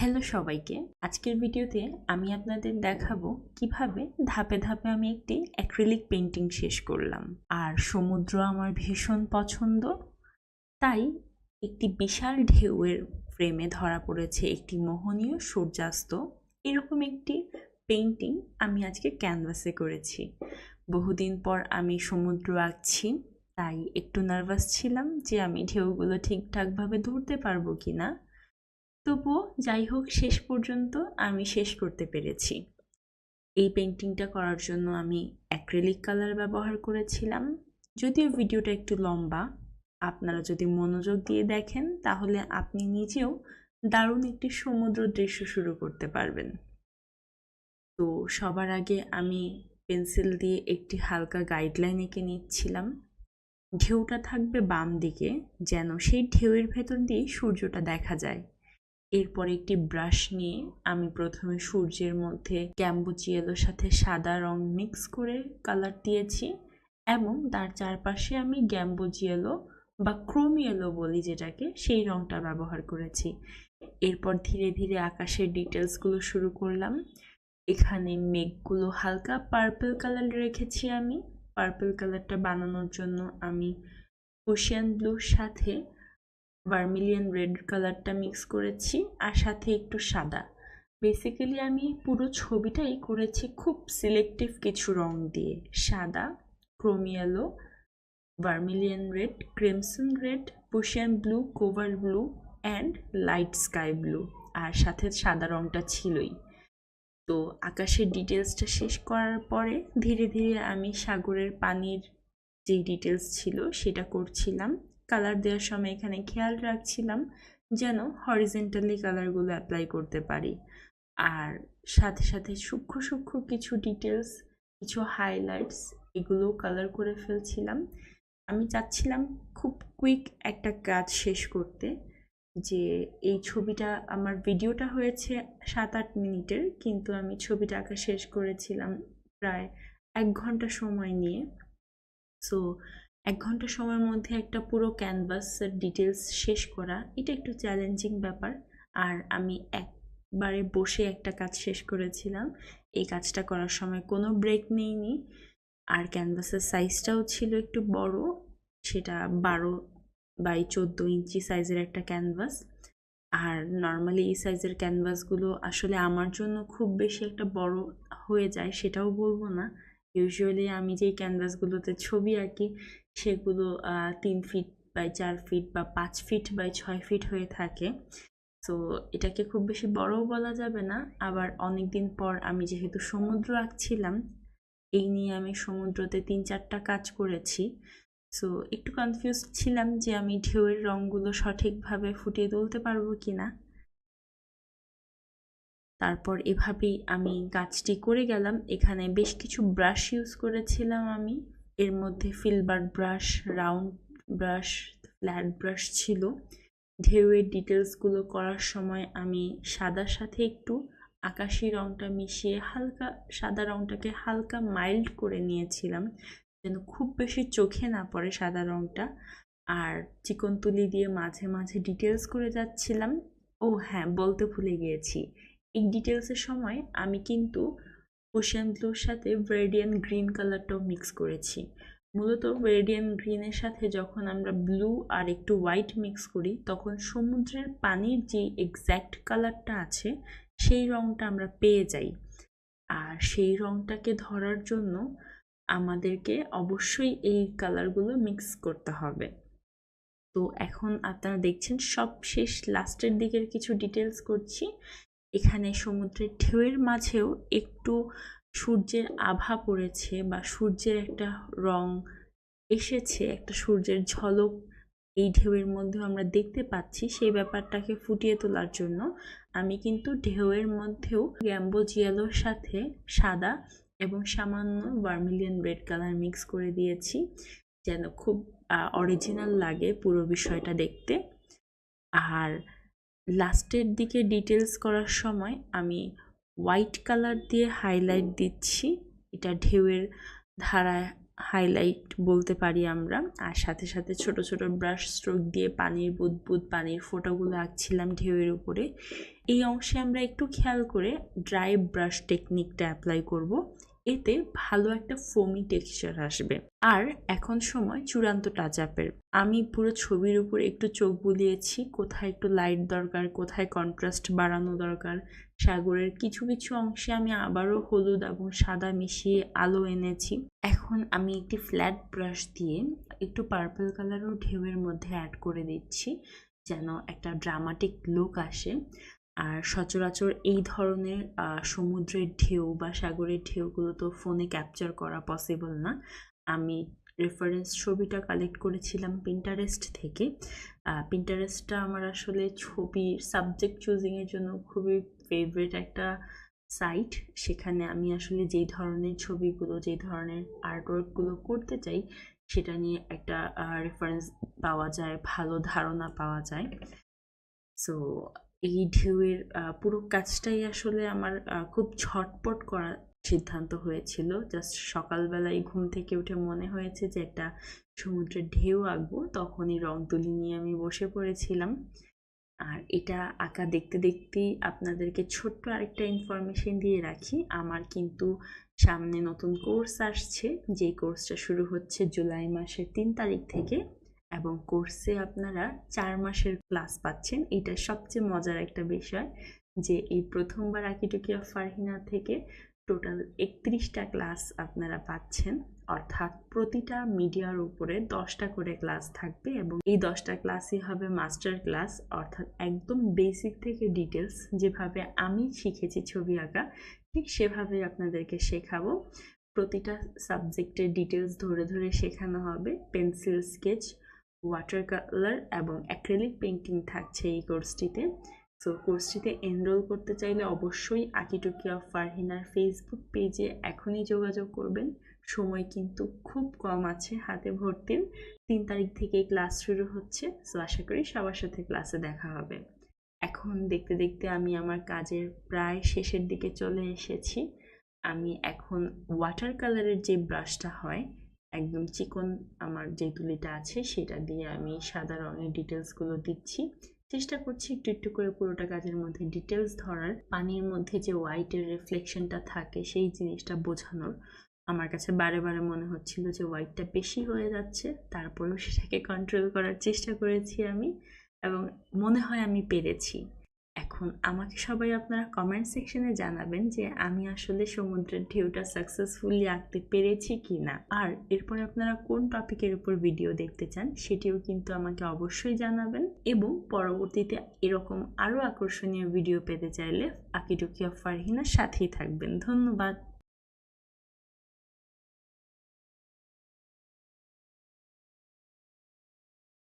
Hello সবাইকে। আজকের ভিডিওতে আমি আপনাদের দেখাবো কীভাবে ধাপে ধাপে আমি একটি অ্যাক্রিলিক পেন্টিং শেষ করলাম। আর সমুদ্র আমার ভীষণ পছন্দ, তাই একটি বিশাল ঢেউয়ের ফ্রেমে ধরা পড়েছে একটি মোহনীয় সূর্যাস্ত। এরকম একটি পেন্টিং আমি আজকে ক্যানভাসে করেছি। বহুদিন পর আমি সমুদ্র আঁকছি, তাই একটু নার্ভাস ছিলাম যে আমি ঢেউগুলো ঠিকঠাকভাবে ধরতে পারব কি না তবুও যাই হোক, শেষ পর্যন্ত আমি শেষ করতে পেরেছি। এই পেন্টিংটা করার জন্য আমি অ্যাক্রেলিক কালার ব্যবহার করেছিলাম। যদিও ভিডিওটা একটু লম্বা, আপনারা যদি মনোযোগ দিয়ে দেখেন, তাহলে আপনি নিজেও দারুণ একটি সমুদ্র দৃশ্য শুরু করতে পারবেন। তো সবার আগে আমি পেন্সিল দিয়ে একটি হালকা গাইডলাইন এঁকে নিচ্ছিলাম। ঢেউটা থাকবে বাম দিকে, যেন সেই ঢেউয়ের ভেতর দিয়ে সূর্যটা দেখা যায়। এরপর একটি ব্রাশ নিয়ে আমি প্রথমে সূর্যের মধ্যে ক্যাম্বুচিয়েলোর সাথে সাদা রং মিক্স করে কালার দিয়েছি এবং তার চারপাশে আমি গ্যাম্বোজিয়েলো বা ক্রোম ইয়েলো বলি যেটাকে, সেই রংটা ব্যবহার করেছি। এরপর ধীরে ধীরে আকাশের ডিটেলসগুলো শুরু করলাম। এখানে মেঘগুলো হালকা পার্পল কালার রেখেছি আমি। পার্পল কালারটা বানানোর জন্য আমি ওশিয়ান ব্লুর সাথে ভার্মিলিয়ান রেড কালারটা মিক্স করেছি আর সাথে একটু সাদা। বেসিক্যালি আমি পুরো ছবিটাই করেছি খুব সিলেক্টিভ কিছু রং দিয়ে। সাদা chrome yellow vermilion red crimson red Prussian blue cobalt blue and light sky blue আর সাথে সাদা রংটা ছিলই। তো আকাশের ডিটেলসটা শেষ করার পরে ধীরে ধীরে আমি সাগরের পানির যেই ডিটেলস ছিল সেটা করছিলাম। কালার দেওয়ার সময় এখানে খেয়াল রাখছিলাম যেন হরিজেন্টালি কালারগুলো অ্যাপ্লাই করতে পারি। আর সাথে সাথে সূক্ষ্ম সূক্ষ্ম কিছু ডিটেলস কিছু হাইলাইটস এগুলো কালার করে ফেলছিলাম। আমি চাচ্ছিলাম খুব কুইক একটা কাজ শেষ করতে যে এই ছবিটা আমার ভিডিওটা হয়েছে সাত আট মিনিটের, কিন্তু আমি ছবিটা আঁকা শেষ করেছিলাম প্রায় এক ঘণ্টা সময় নিয়ে। সো এক ঘণ্টা সময়ের মধ্যে একটা পুরো ক্যানভাসের ডিটেলস শেষ করা, এটা একটু চ্যালেঞ্জিং ব্যাপার। আর আমি একবারে বসে একটা কাজ শেষ করেছিলাম। এই কাজটা করার সময় কোনো ব্রেক নেইনি। আর ক্যানভাসের সাইজটাও ছিল একটু বড়, সেটা বারো বাই চোদ্দ ইঞ্চি সাইজের একটা ক্যানভাস আর নর্মালি এই সাইজের ক্যানভাসগুলো আসলে আমার জন্য খুব বেশি একটা বড় হয়ে যায়, সেটাও বলব না। ইউজুয়ালি আমি যেই ক্যানভাসগুলোতে ছবি আঁকি, সেগুলো তিন ফিট বাই চার ফিট বা পাঁচ ফিট বাই ছয় ফিট হয়ে থাকে। তো এটাকে খুব বেশি বড়ও বলা যাবে না। আবার অনেক দিন পর আমি যেহেতু সমুদ্র আঁকছিলাম, এই নিয়ে আমি সমুদ্রতে তিন চারটা কাজ করেছি। সো একটু কনফিউজ ছিলাম যে আমি ঢেউয়ের রঙগুলো সঠিকভাবে ফুটিয়ে তুলতে পারব কি না তারপর এভাবেই আমি গাছটি করে গেলাম। এখানে বেশ কিছু ব্রাশ ইউজ করেছিলাম আমি। এর মধ্যে filbert brush round brush flat brush ছিল। ঢেউয়ের ডিটেলসগুলো করার সময় আমি সাদার সাথে একটু আকাশি রঙটা মিশিয়ে হালকা, সাদা রঙটাকে হালকা মাইল্ড করে নিয়েছিলাম। যেন খুব বেশি চোখে না পড়ে সাদা রঙটা আর চিকন তুলি দিয়ে মাঝে মাঝে ডিটেলস করে যাচ্ছিলাম। ও হ্যাঁ বলতে ভুলে গিয়েছি। এই ডিটেলসের সময় আমি কিন্তু ওশিয়ান ব্লুর সাথে ভেরিডিয়ান গ্রিন কালারটাও মিক্স করেছি। মূলত ভেরিডিয়ান গ্রিনের সাথে যখন আমরা ব্লু আর একটু হোয়াইট মিক্স করি, তখন সমুদ্রের পানির যে এক্স্যাক্ট কালারটা আছে, সেই রঙটা আমরা পেয়ে যাই। আর সেই রঙটাকে ধরার জন্য আমাদেরকে অবশ্যই এই কালারগুলো মিক্স করতে হবে। তো এখন আপনারা দেখছেন সব শেষ লাস্টের দিকের কিছু ডিটেলস করছি। এখানে সমুদ্রের ঢেউয়ের মাঝেও একটু সূর্যের আভা পড়েছে বা সূর্যের একটা রং এসেছে, একটা সূর্যের ঝলক এই ঢেউয়ের মধ্যেও আমরা দেখতে পাচ্ছি। সেই ব্যাপারটাকে ফুটিয়ে তোলার জন্য আমি কিন্তু ঢেউয়ের মধ্যেও গ্যাম্বো জিয়ালোর সাথে সাদা এবং সামান্য ভার্মিলিয়ান রেড কালার মিক্স করে দিয়েছি যেন খুব অরিজিনাল লাগে পুরো বিষয়টা দেখতে। আর লাস্টের দিকে ডিটেলস করার সময় আমি হোয়াইট কালার দিয়ে হাইলাইট দিচ্ছি। এটা ঢেউয়ের ধারায় হাইলাইট বলতে পারি আমরা। আর সাথে সাথে ছোট ছোট ব্রাশ স্ট্রোক দিয়ে পানির বুদবুদ পানির ফোঁটাগুলো আঁকছিলাম ঢেউয়ের উপরে। এই অংশে আমরা একটু খেয়াল করে ড্রাই ব্রাশ টেকনিকটা অ্যাপ্লাই করব। এতে ভালো একটা ফোমি টেক্সচার আসবে। আর এখন সময় চূড়ান্ত টাচ আপের আমি পুরো ছবির উপর একটু চোখ বুলিয়েছি, কোথায় একটু লাইট দরকার, কোথায় কন্ট্রাস্ট বাড়ানো দরকার। সাগরের কিছু কিছু অংশে আমি আবারও হলুদ এবং সাদা মিশিয়ে আলো এনেছি। এখন আমি একটি ফ্ল্যাট ব্রাশ দিয়ে একটু পার্পল কালারও ঢেউয়ের মধ্যে অ্যাড করে দিচ্ছি, যেন একটা ড্রামাটিক লুক আসে। আর সচরাচর এই ধরনের সমুদ্রের ঢেউ বা সাগরের ঢেউগুলো তো ফোনে ক্যাপচার করা পসিবল না। আমি রেফারেন্স ছবিটা কালেক্ট করেছিলাম পিন্টারেস্ট থেকে। পিন্টারেস্টটা আমার আসলে ছবির সাবজেক্ট চুজিংয়ের জন্য খুবই ফেভারিট একটা সাইট সেখানে আমি আসলে যেই ধরনের ছবিগুলো, যেই ধরনের আর্টওয়ার্কগুলো করতে চাই, সেটা নিয়ে একটা রেফারেন্স পাওয়া যায়, ভালো ধারণা পাওয়া যায়। সো এই ঢেউয়ের পুরো কাজটাই আসলে আমার খুব ঝটপট করার সিদ্ধান্ত হয়েছিল। জাস্ট সকালবেলায় ঘুম থেকে উঠে মনে হয়েছে যে একটা সমুদ্রের ঢেউ আঁকবো, তখনই রং তুলি নিয়ে আমি বসে পড়েছিলাম। আর এটা আঁকা দেখতে দেখতেই আপনাদেরকে ছোট্ট আরেকটা ইনফরমেশন দিয়ে রাখি। আমার কিন্তু সামনে নতুন কোর্স আসছে যে কোর্সটা শুরু হচ্ছে জুলাই মাসের তিন তারিখ থেকে। এবং কোর্সে আপনারা চার মাসের ক্লাস পাচ্ছেন। এটা সবচেয়ে মজার একটা বিষয় যে এই প্রথমবার আকিটুকি অফ ফারহিনা থেকে টোটাল একত্রিশটা ক্লাস আপনারা পাচ্ছেন। অর্থাৎ প্রতিটা মিডিয়ার উপরে দশটা করে ক্লাস থাকবে এবং এই দশটা ক্লাসই হবে মাস্টার ক্লাস। অর্থাৎ একদম বেসিক থেকে ডিটেলস যেভাবে আমি শিখেছি ছবি আঁকা, ঠিক সেভাবে আপনাদেরকে শেখাবো। প্রতিটা সাবজেক্টের ডিটেলস ধরে ধরে শেখানো হবে, পেন্সিল, স্কেচ ওয়াটার কালার এবং অ্যাক্রেলিক পেন্টিং থাকছে এই কোর্সটিতে সো কোর্সটিতে এনরোল করতে চাইলে অবশ্যই আকিটুকি অফ ফারহিনার ফেসবুক পেজে এখনই যোগাযোগ করবেন। সময় কিন্তু খুব কম আছে হাতে ভর্তির তিন তারিখ থেকে ক্লাস শুরু হচ্ছে। সো আশা করি সবার সাথে ক্লাসে দেখা হবে। এখন দেখতে দেখতে আমি আমার কাজের প্রায় শেষের দিকে চলে এসেছি। আমি এখন ওয়াটার কালারের যে ব্রাশটা হয় একদম চিকন আমার যে তুলিটা আছে, সেটা দিয়ে আমি সাদা রঙের ডিটেলসগুলো দিচ্ছি। চেষ্টা করছি একটু একটু করে পুরোটা কাজের মধ্যে ডিটেলস ধরার। পানির মধ্যে যে হোয়াইটের রিফ্লেকশনটা থাকে, সেই জিনিসটা বোঝানোর। আমার কাছে বারে বারে মনে হচ্ছিল যে হোয়াইটটা বেশি হয়ে যাচ্ছে, তারপরেও সেটাকে কন্ট্রোল করার চেষ্টা করেছি আমি এবং মনে হয় আমি পেরেছি। এখন আমাকে সবাই আপনারা কমেন্ট সেকশনে জানাবেন যে আমি আসলে সমুদ্রের ঢেউটা সাকসেসফুলি আঁকতে পেরেছি কি না আর এরপরে আপনারা কোন টপিকের উপর ভিডিও দেখতে চান, সেটিও কিন্তু আমাকে অবশ্যই জানাবেন। এবং পরবর্তীতে এরকম আরও আকর্ষণীয় ভিডিও পেতে চাইলে আকিটুকি অফ ফারহিনার সাথেই থাকবেন। ধন্যবাদ।